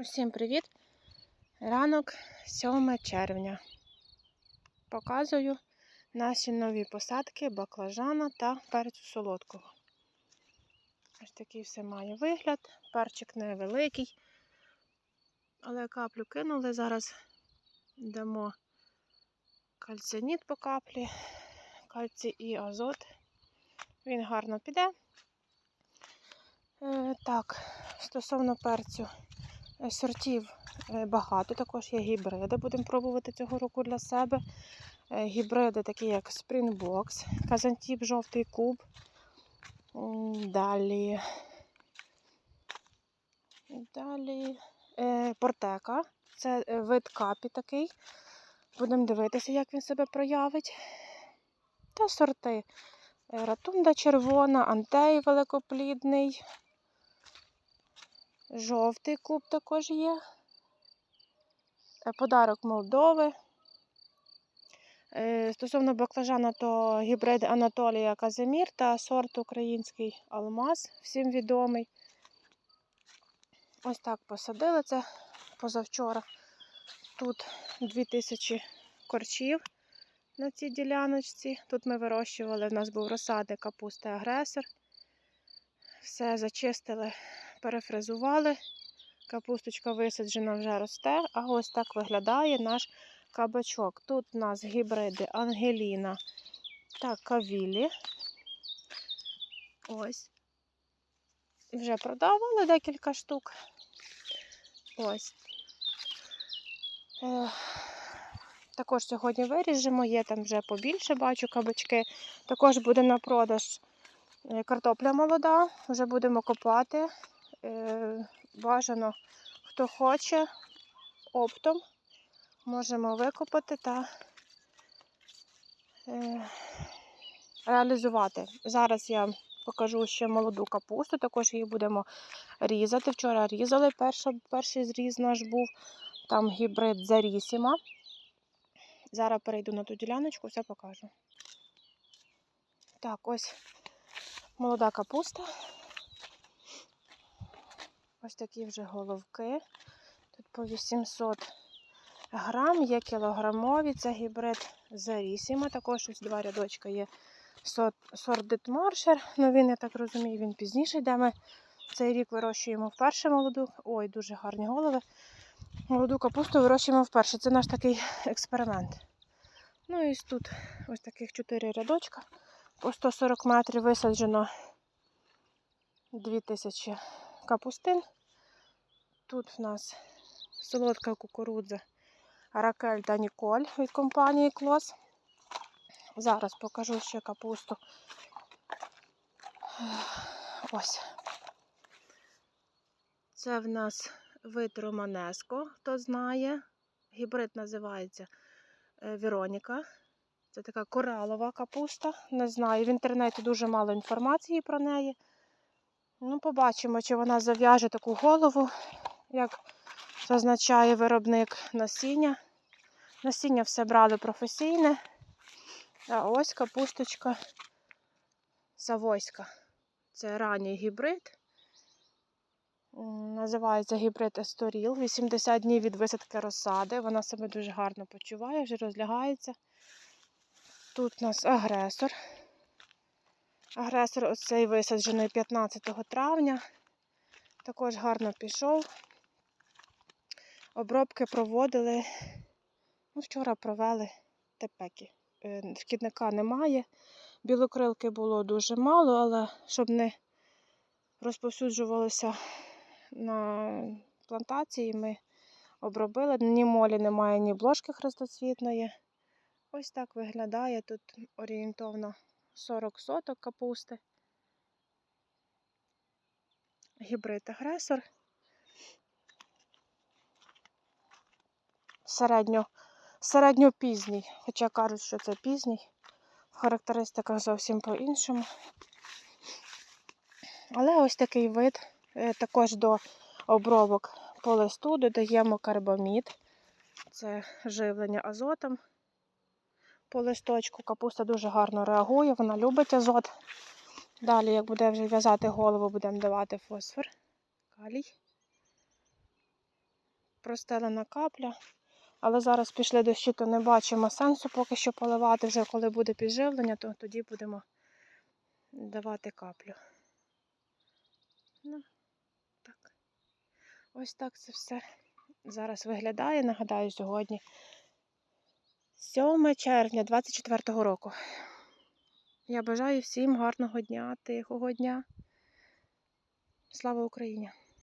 Усім привіт! Ранок 7 червня. Показую наші нові посадки баклажана та перцю солодкого. Ось такий все має вигляд. Перчик невеликий, але каплю кинули. Зараз дамо кальциніт по каплі, кальцій і азот. Він гарно піде. Е, Так, стосовно перцю. Сортів е, багато, також є гібриди. Будемо пробувати цього року для себе. Е, Гібриди, такі як Springbox, Казантіп, жовтий куб. Далі. Далі е, портека. Це вид капі такий. Будемо дивитися, як він себе проявить. Та сорти. Ратунда червона, антей великоплідний. Жовтий куб також є. Е, Подарок Молдови. Е, Стосовно баклажана, то гібрид Анатолія Казимір та сорт український Алмаз, всім відомий. Ось так посадили це позавчора. Тут 2000 корчів на цій діляночці. Тут ми вирощували, в нас був розсадник капусти агресор. Все зачистили перефрезували. Капусточка висаджена вже росте, а ось так виглядає наш кабачок. Тут у нас гібриди Ангеліна та Кавілі. Ось. Вже продавали декілька штук. Ось. Також сьогодні виріжемо, є там вже побільше, бачу кабачки. Також буде на продаж е, картопля молода, вже будемо копати. Е, бажано, хто хоче, оптом можемо викопати та е, реалізувати. Зараз я покажу ще молоду капусту, також її будемо різати. Вчора різали, перший зріз наш був, там гібрид Зарісіма. Зараз перейду на ту діляночку, все покажу. Так, ось молода капуста. Ось такі вже головки. Тут по 800 грам, є кілограмові, це гібрид Зарісіма. Також ось два рядочка є сорт, Дитмаршер. Ну він, я так розумію, він пізніше йде. Ми цей рік вирощуємо вперше молоду. Ой, дуже гарні голови. Молоду капусту вирощуємо вперше. Це наш такий експеримент. Ну і тут ось таких 4 рядочка. По 140 метрів висаджено 2000 капустин. Тут в нас солодка кукурудза Ракель та Ніколь від компанії Клос. Зараз покажу ще капусту. Ось. Це в нас вид Романеско, хто знає. Гібрид називається е, Вероніка. Це така коралова капуста. Не знаю, в інтернеті дуже мало інформації про неї. Ну, побачимо, чи вона зав'яже таку голову, як зазначає виробник насіння. Насіння все брали професійне. А ось капусточка Савойська. Це ранній гібрид. Називається гібрид Есторіл. 80 днів від висадки розсади. Вона себе дуже гарно почуває, вже розлягається. Тут у нас агресор. Агресор оцей висаджений 15 травня. Також гарно пішов. Обробки проводили. Ну, вчора провели тепеки. Е, Шкідника немає. Білокрилки було дуже мало, але щоб не розповсюджувалося на плантації, ми обробили. Ні молі немає, ні бложки хрестоцвітної. Ось так виглядає тут орієнтовно 40 соток капусти. Гібрид агресор. Середньо, середньопізній, хоча кажуть, що це пізній. В характеристиках зовсім по-іншому. Але ось такий вид. Е, Також до обробок по листу додаємо карбамід. Це живлення азотом по листочку. Капуста дуже гарно реагує, вона любить азот. Далі, як буде вже в'язати голову, будемо давати фосфор, калій. простелена капля. Але зараз пішли дощі, то не бачимо сенсу поки що поливати. Вже коли буде підживлення, то тоді будемо давати каплю. Ну, так. Ось так це все зараз виглядає. Нагадаю, сьогодні 7 червня 24 року. Я бажаю всім гарного дня, тихого дня. Слава Україні!